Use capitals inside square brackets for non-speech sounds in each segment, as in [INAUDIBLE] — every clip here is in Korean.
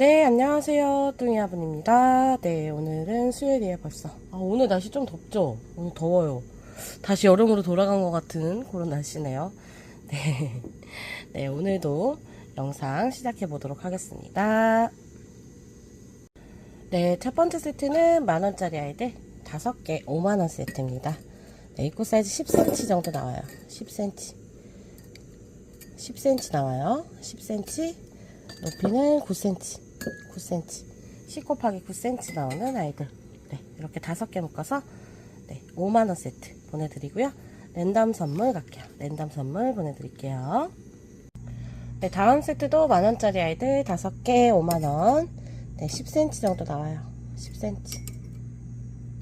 네, 안녕하세요. 뚱이아분입니다. 네, 오늘은 수요일이에요, 벌써. 아, 오늘 날씨 좀 덥죠? 오늘 더워요. 다시 여름으로 돌아간 것 같은 그런 날씨네요. 네. [LAUGHS] 네, 오늘도 영상 시작해 보도록 하겠습니다. 네, 첫 번째 세트는 만원짜리 아이들 5개 5만원 세트입니다. 네, 입구 사이즈 10cm 정도 나와요. 10cm. 10cm 나와요. 10cm. 높이는 9cm. 9cm. 10 곱하기 9cm 나오는 아이들. 네, 이렇게 5개 묶어서 네, 5만원 세트 보내드리고요. 랜덤 선물 갈게요. 랜덤 선물 보내드릴게요. 네, 다음 세트도 만원짜리 아이들 5개 5만원. 네, 10cm 정도 나와요. 10cm.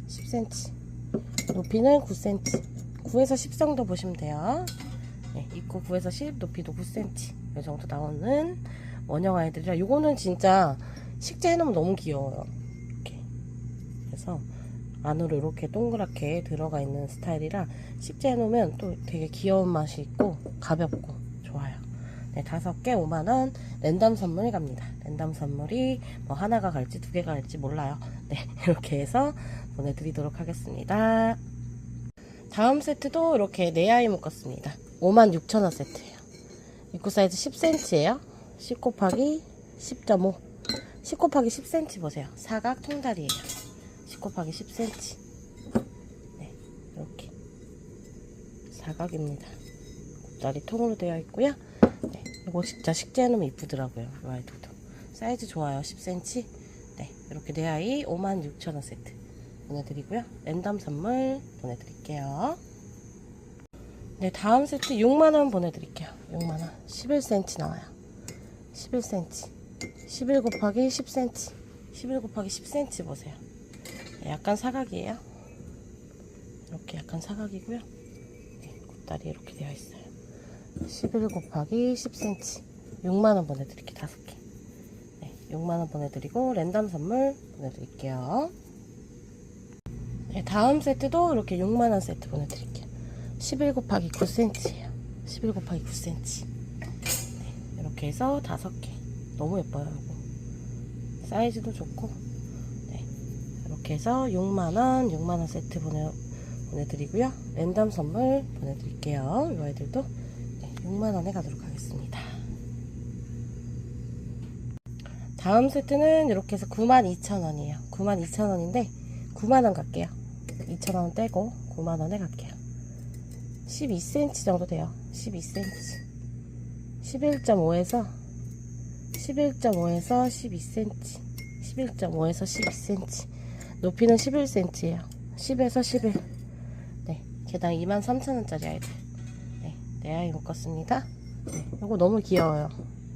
10cm. 높이는 9cm. 9에서 10 정도 보시면 돼요. 네, 입구 9에서 10, 높이도 9cm. 이 정도 나오는 원형 아이들이라 요거는 진짜 식재 해놓으면 너무 귀여워요. 이렇게. 그래서 안으로 이렇게 동그랗게 들어가 있는 스타일이라 식재 해놓으면 또 되게 귀여운 맛이 있고 가볍고 좋아요. 네, 다섯 개 5만원 랜덤 선물이 갑니다. 랜덤 선물이 뭐 하나가 갈지 두 개가 갈지 몰라요. 네, [LAUGHS] 이렇게 해서 보내드리도록 하겠습니다. 다음 세트도 이렇게 네 아이 묶었습니다. 56,000원 세트예요. 입구 사이즈 10cm예요. 10 곱하기 10.5 10 곱하기 10cm 보세요. 사각 통다리예요. 10 곱하기 10cm 네, 이렇게 사각입니다. 곱다리 통으로 되어 있고요. 네, 이거 진짜 식재해놓으면 이쁘더라고요. 이 아이들도 사이즈 좋아요. 10cm 네, 이렇게 네 아이 56,000원 세트 보내드리고요. 랜덤 선물 보내드릴게요. 네, 다음 세트 6만원 보내드릴게요. 6만원. 11cm 나와요. 11cm. 11 곱하기 10cm. 11 곱하기 10cm 보세요. 네, 약간 사각이에요. 이렇게 약간 사각이고요. 네, 곱다리 이렇게 되어 있어요. 11 곱하기 10cm. 6만원 보내드릴게요. 5개. 네, 6만원 보내드리고 랜덤 선물 보내드릴게요. 네, 다음 세트도 이렇게 6만원 세트 보내드릴게요. 11 곱하기 9cm예요. 11 곱하기 9cm. 네, 이렇게 해서 5개. 너무 예뻐요, 이거. 사이즈도 좋고. 네, 이렇게 해서 6만원, 6만원 세트 보내, 보내드리고요. 랜덤 선물 보내드릴게요. 이 아이들도 네, 6만원에 가도록 하겠습니다. 다음 세트는 이렇게 해서 92,000원이에요. 92,000원인데 9만원 갈게요. 2,000원 떼고 9만원에 갈게요. 12cm 정도 돼요. 12cm. 11.5에서 11.5에서 12cm. 11.5에서 12cm. 높이는 11cm예요. 10에서 11. 네, 개당 23,000원짜리 아이들. 네, 내 아이 묶었습니다. 네, 이거 너무 귀여워요.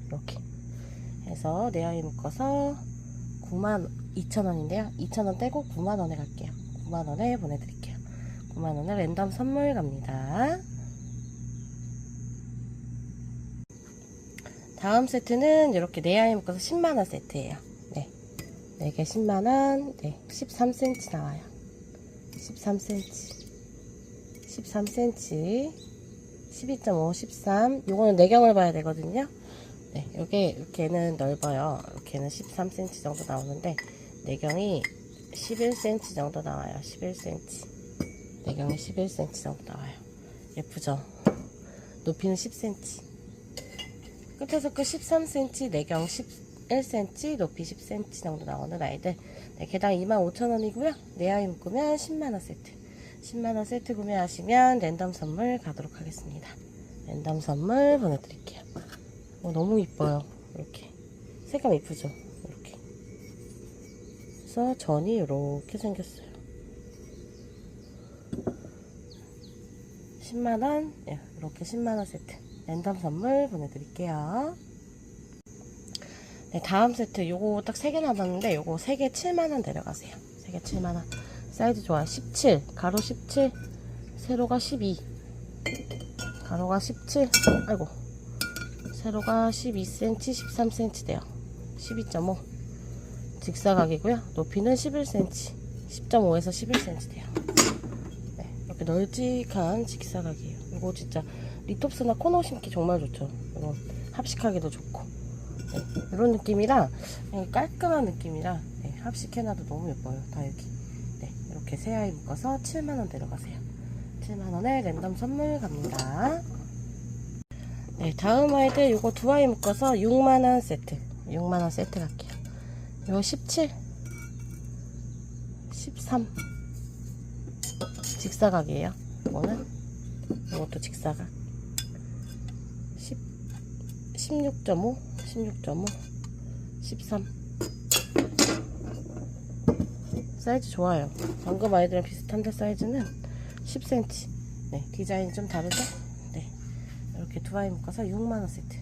이렇게 해서 내 아이 묶어서 9만 2,000원인데요. 2,000원 떼고 9만원에 갈게요. 9만원에 보내드릴게요. 9만원에 랜덤 선물 갑니다. 다음 세트는 이렇게 네 아이 묶어서 10만원 세트예요. 네. 4개 10만원, 네. 13cm 나와요. 13cm. 13cm. 12.5, 13. 요거는 내경을 봐야 되거든요. 네. 요게, 이렇게는 넓어요. 이렇게는 13cm 정도 나오는데, 내경이 11cm 정도 나와요. 11cm. 내경이 11cm 정도 나와요. 예쁘죠? 높이는 10cm. 끝에서 끝 13cm, 내경 11cm, 높이 10cm 정도 나오는 아이들. 네, 개당 25,000원이고요. 내 아이 묶으면 10만원 세트. 10만원 세트 구매하시면 랜덤 선물 가도록 하겠습니다. 랜덤 선물 보내드릴게요. 어, 너무 이뻐요. 이렇게. 색감 이쁘죠? 이렇게. 그래서 전이 이렇게 생겼어요. 10만원, 네, 이렇게 10만원 세트. 랜덤 선물 보내드릴게요. 네, 다음 세트 요거 딱 3개 남았는데 요거 3개 7만원 데려가세요. 3개 7만원. 사이즈 좋아요. 17, 가로 17, 세로가 12. 가로가 17, 아이고. 세로가 12cm, 13cm 돼요. 12.5. 직사각이고요. 높이는 11cm, 10.5에서 11cm 돼요. 네, 이렇게 널찍한 직사각이에요. 이거 진짜 리톱스나 코너 심기 정말 좋죠. 이건 합식하기도 좋고. 네, 이런 느낌이라 깔끔한 느낌이라 네, 합식해놔도 너무 예뻐요. 다육이. 네, 이렇게 새 아이 묶어서 7만원 데려가세요. 7만 원에 랜덤 선물 갑니다. 네, 다음 아이들 요거 두 아이 묶어서 6만 원 세트. 6만 원 세트 갈게요. 요거 17, 13. 직사각이에요. 이거는. 이것도 직사각. 10, 16.5, 16.5, 13. 사이즈 좋아요. 방금 아이들이랑 비슷한데 사이즈는 10cm. 네, 디자인이 좀 다르죠? 네. 이렇게 두 아이 묶어서 6만원 세트.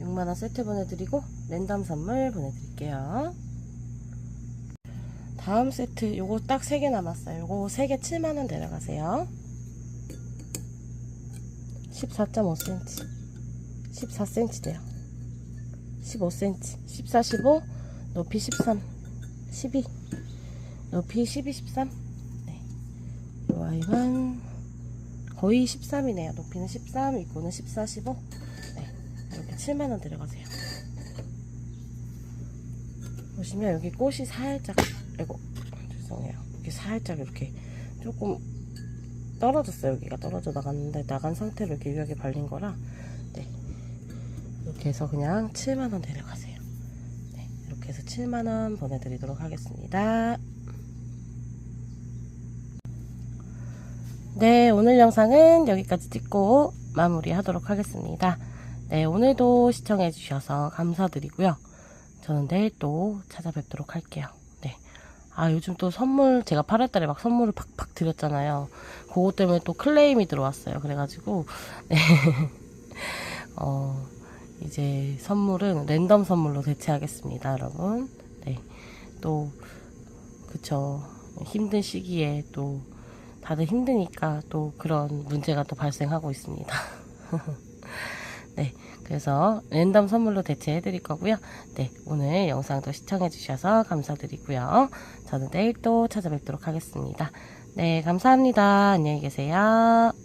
6만원 세트 보내드리고, 랜덤 선물 보내드릴게요. 다음 세트, 요거 딱 3개 남았어요. 요거 3개 7만원 데려가세요. 14.5cm. 14cm 돼요. 15cm. 14, 15, 높이 13, 12. 높이 12, 13. 네. 이 아이만 거의 13이네요. 높이는 13, 입고는 14, 15. 네. 이렇게 7만원 데려가세요. 보시면 여기 꽃이 살짝, 아이고, 죄송해요. 이렇게 살짝 이렇게 조금 떨어졌어요. 여기가 떨어져 나갔는데 나간 상태로 이렇게 유약에 발린 거라 네. 이렇게 해서 그냥 7만원 데려가세요. 네. 이렇게 해서 7만원 보내드리도록 하겠습니다. 네, 오늘 영상은 여기까지 찍고 마무리하도록 하겠습니다. 네, 오늘도 시청해주셔서 감사드리고요. 저는 내일 또 찾아뵙도록 할게요. 네. 아, 요즘 또 선물, 제가 8월달에 막 선물을 팍팍 드렸잖아요. 그거 때문에 또 클레임이 들어왔어요. 그래가지고, 네. [LAUGHS] 어, 이제 선물은 랜덤 선물로 대체하겠습니다, 여러분. 네. 또, 그쵸. 힘든 시기에 또, 다들 힘드니까 또 그런 문제가 또 발생하고 있습니다. [LAUGHS] 네. 그래서 랜덤 선물로 대체해 드릴 거고요. 네. 오늘 영상도 시청해 주셔서 감사드리고요. 저는 내일 또 찾아뵙도록 하겠습니다. 네. 감사합니다. 안녕히 계세요.